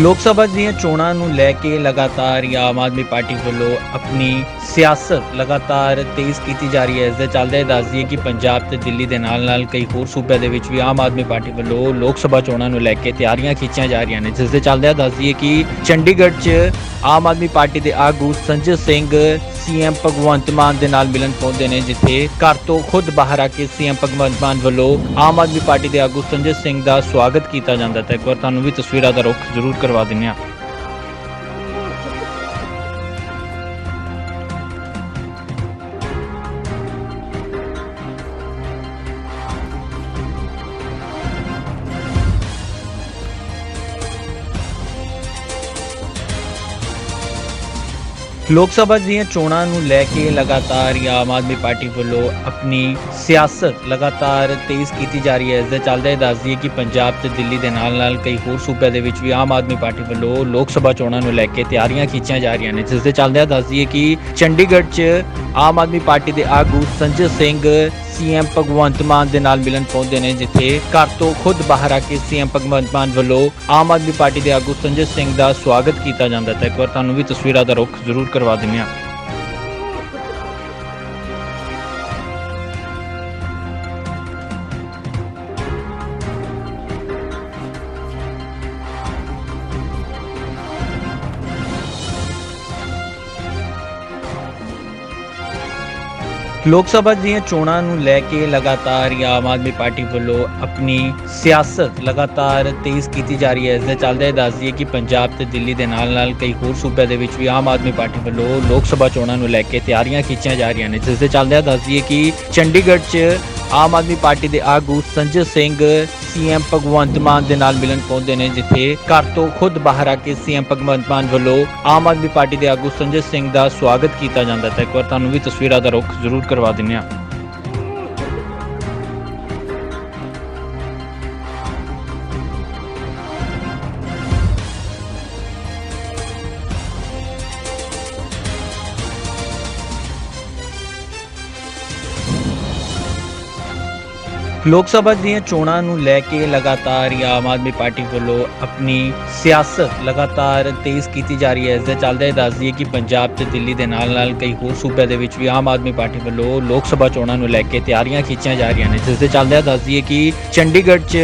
ਲੋਕ ਸਭਾ ਦੀਆਂ ਚੋਣਾਂ ਨੂੰ ਲੈ ਕੇ ਲਗਾਤਾਰ ਹੀ ਆਮ ਆਦਮੀ ਪਾਰਟੀ ਵੱਲੋਂ ਆਪਣੀ ਸਿਆਸਤ ਲਗਾਤਾਰ ਤੇਜ਼ ਕੀਤੀ ਜਾ ਰਹੀ ਹੈ। ਇਸ ਦੇ ਚੱਲਦੇ ਦੱਸ ਦਈਏ ਕਿ ਪੰਜਾਬ ਤੇ ਦਿੱਲੀ ਦੇ ਨਾਲ-ਨਾਲ ਕਈ ਹੋਰ ਸੂਬਿਆਂ ਦੇ ਵਿੱਚ ਵੀ ਆਮ ਆਦਮੀ ਪਾਰਟੀ ਵੱਲੋਂ ਲੋਕ ਸਭਾ ਚੋਣਾਂ ਨੂੰ ਲੈ ਕੇ ਤਿਆਰੀਆਂ ਖਿੱਚੀਆਂ ਜਾ ਰਹੀਆਂ ਨੇ। ਜਿਸ ਦੇ ਚੱਲਦੇ ਦੱਸ ਦਈਏ ਕਿ ਚੰਡੀਗੜ੍ਹ 'ਚ ਆਮ ਆਦਮੀ ਪਾਰਟੀ ਦੇ ਆਗੂ ਸੰਜੇ ਸਿੰਘ ਸੀਐਮ ਭਗਵੰਤ ਮਾਨ ਦੇ ਨਾਲ ਮਿਲਣ ਪਹੁੰਚਦੇ ਨੇ, ਜਿੱਥੇ ਘਰ ਤੋਂ ਖੁਦ ਬਾਹਰ ਆ ਕੇ ਸੀਐਮ ਭਗਵੰਤ ਮਾਨ ਵੱਲੋਂ ਆਮ ਆਦਮੀ ਪਾਰਟੀ ਦੇ ਆਗੂ ਸੰਜੇ ਸਿੰਘ ਦਾ ਸਵਾਗਤ ਕੀਤਾ ਜਾਂਦਾ ਹੈ। ਇੱਕ ਵਾਰ ਤੁਹਾਨੂੰ ਵੀ ਤਸਵੀਰਾਂ ਦਾ ਰੁਖ ਜ਼ਰੂਰ ਕਰਵਾ ਦਿੰਦੇ ਹਾਂ। ਲੋਕ ਸਭਾ ਦੀਆਂ ਚੋਣਾਂ ਨੂੰ ਲੈ ਕੇ ਲਗਾਤਾਰ ਆਮ ਆਦਮੀ ਪਾਰਟੀ ਵੱਲੋਂ ਆਪਣੀ ਸਿਆਸਤ ਲਗਾਤਾਰ ਤੇਜ਼ ਕੀਤੀ ਜਾ ਰਹੀ ਹੈ। ਇਸ ਦੇ ਚੱਲਦੇ ਦੱਸ ਦਈਏ ਕਿ ਪੰਜਾਬ ਤੇ ਦਿੱਲੀ ਦੇ ਨਾਲ-ਨਾਲ ਕਈ ਹੋਰ ਸੂਬਿਆਂ ਦੇ ਵਿੱਚ ਵੀ ਆਮ ਆਦਮੀ ਪਾਰਟੀ ਵੱਲੋਂ ਲੋਕ ਸਭਾ ਚੋਣਾਂ ਨੂੰ ਲੈ ਕੇ ਤਿਆਰੀਆਂ ਖਿੱਚੀਆਂ ਜਾ ਰਹੀਆਂ ਨੇ, ਜਿਸ ਦੇ ਚੱਲਦੇ ਦੱਸ ਦਈਏ ਕਿ ਚੰਡੀਗੜ੍ਹ 'ਚ ਆਮ ਆਦਮੀ ਪਾਰਟੀ ਦੇ ਆਗੂ ਸੰਜੇ ਸਿੰਘ, ਸੀਐਮ ਭਗਵੰਤ ਮਾਨ ਦੇ ਨਾਲ ਮਿਲਣ ਪਹੁੰਚਦੇ ਨੇ, ਜਿੱਥੇ ਘਰ ਤੋਂ ਖੁਦ ਬਾਹਰ ਆ ਕੇ ਸੀਐਮ ਭਗਵੰਤ ਮਾਨ ਵੱਲੋਂ ਆਮ ਆਦਮੀ ਪਾਰਟੀ ਦੇ ਆਗੂ ਸੰਜੇ ਸਿੰਘ ਦਾ ਸਵਾਗਤ ਕੀਤਾ ਜਾਂਦਾ ਹੈ। ਇੱਕ ਵਾਰ ਤੁਹਾਨੂੰ ਵੀ ਤਸਵੀਰਾਂ ਦਾ ਰੁਖ ਜ਼ਰੂਰ ਕਰਵਾ ਦਿੰਦੇ ਹਾਂ ਲੋਕ ਸਭਾ ਦੀਆਂ ਚੋਣਾਂ ਨੂੰ ਲੈ ਕੇ ਲਗਾਤਾਰ ਹੀ ਆਮ ਆਦਮੀ ਪਾਰਟੀ ਵੱਲੋਂ ਆਪਣੀ ਸਿਆਸਤ ਲਗਾਤਾਰ ਤੇਜ਼ ਕੀਤੀ ਜਾ ਰਹੀ ਹੈ। ਇਸ ਦੇ ਚੱਲਦੇ ਦੱਸ ਦਈਏ ਕਿ ਪੰਜਾਬ ਤੇ ਦਿੱਲੀ ਦੇ ਨਾਲ-ਨਾਲ ਕਈ ਹੋਰ ਸੂਬਿਆਂ ਦੇ ਵਿੱਚ ਵੀ ਆਮ ਆਦਮੀ ਪਾਰਟੀ ਵੱਲੋਂ ਲੋਕ ਸਭਾ ਚੋਣਾਂ ਨੂੰ ਲੈ ਕੇ ਤਿਆਰੀਆਂ ਖਿੱਚੀਆਂ ਜਾ ਰਹੀਆਂ ਨੇ। ਜਿਸ ਦੇ ਚੱਲਦੇ ਦੱਸ ਦਈਏ ਕਿ ਚੰਡੀਗੜ੍ਹ 'ਚ ਆਮ ਆਦਮੀ ਪਾਰਟੀ ਦੇ ਆਗੂ ਸੰਜੇ ਸਿੰਘ, ਸੀਐਮ ਭਗਵੰਤ ਮਾਨ ਦੇ ਨਾਲ ਮਿਲਣ ਪਹੁੰਚਦੇ ਨੇ, ਜਿੱਥੇ ਘਰ ਤੋਂ ਖੁਦ ਬਾਹਰ ਆ ਕੇ ਸੀਐਮ ਭਗਵੰਤ ਮਾਨ ਵੱਲੋਂ ਆਮ ਆਦਮੀ ਪਾਰਟੀ ਦੇ ਆਗੂ ਸੰਜੇ ਸਿੰਘ ਦਾ ਸਵਾਗਤ ਕੀਤਾ ਜਾਂਦਾ ਹੈ। ਇੱਕ ਵਾਰ ਤੁਹਾਨੂੰ ਵੀ ਤਸਵੀਰਾਂ ਦਾ ਰੁਖ ਜ਼ਰੂਰ ਕਰਵਾ ਦਿੰਦੇ ਹਾਂ ਲੋਕ ਸਭਾ ਦੀਆਂ ਚੋਣਾਂ ਨੂੰ ਲੈ ਕੇ ਲਗਾਤਾਰ ਹੀ ਆਮ ਆਦਮੀ ਪਾਰਟੀ ਵੱਲੋਂ ਆਪਣੀ ਸਿਆਸਤ ਲਗਾਤਾਰ ਤੇਜ਼ ਕੀਤੀ ਜਾ ਰਹੀ ਹੈ। ਇਸ ਦੇ ਚੱਲਦੇ ਦੱਸ ਦਈਏ ਕਿ ਪੰਜਾਬ ਤੇ ਦਿੱਲੀ ਦੇ ਨਾਲ-ਨਾਲ ਕਈ ਹੋਰ ਸੂਬਿਆਂ ਦੇ ਵਿੱਚ ਵੀ ਆਮ ਆਦਮੀ ਪਾਰਟੀ ਵੱਲੋਂ ਲੋਕ ਸਭਾ ਚੋਣਾਂ ਨੂੰ ਲੈ ਕੇ ਤਿਆਰੀਆਂ ਖਿੱਚੀਆਂ ਜਾ ਰਹੀਆਂ ਨੇ। ਜਿਸ ਦੇ ਚੱਲਦੇ ਦੱਸ ਦਈਏ ਕਿ ਚੰਡੀਗੜ੍ਹ 'ਚ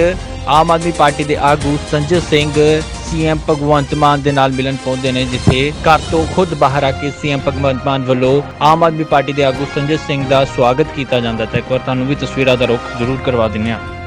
ਆਮ ਆਦਮੀ ਪਾਰਟੀ ਦੇ ਆਗੂ ਸੰਜੇ ਸਿੰਘ ਸੀਐਮ ਭਗਵੰਤ ਮਾਨ ਦੇ ਨਾਲ ਮਿਲਣ ਪਹੁੰਚਦੇ ਨੇ, ਜਿੱਥੇ ਘਰ ਤੋਂ ਖੁਦ ਬਾਹਰ ਆ ਕੇ ਸੀਐਮ ਭਗਵੰਤ ਮਾਨ ਵੱਲੋਂ ਆਮ ਆਦਮੀ ਪਾਰਟੀ ਦੇ ਆਗੂ ਸੰਜੇ ਸਿੰਘ ਦਾ ਸਵਾਗਤ ਕੀਤਾ ਜਾਂਦਾ ਹੈ। ਇੱਕ ਵਾਰ ਤੁਹਾਨੂੰ ਵੀ ਤਸਵੀਰਾਂ ਦਾ ਰੁਖ ਜ਼ਰੂਰ ਕਰਵਾ ਦਿੰਦੇ ਹਾਂ।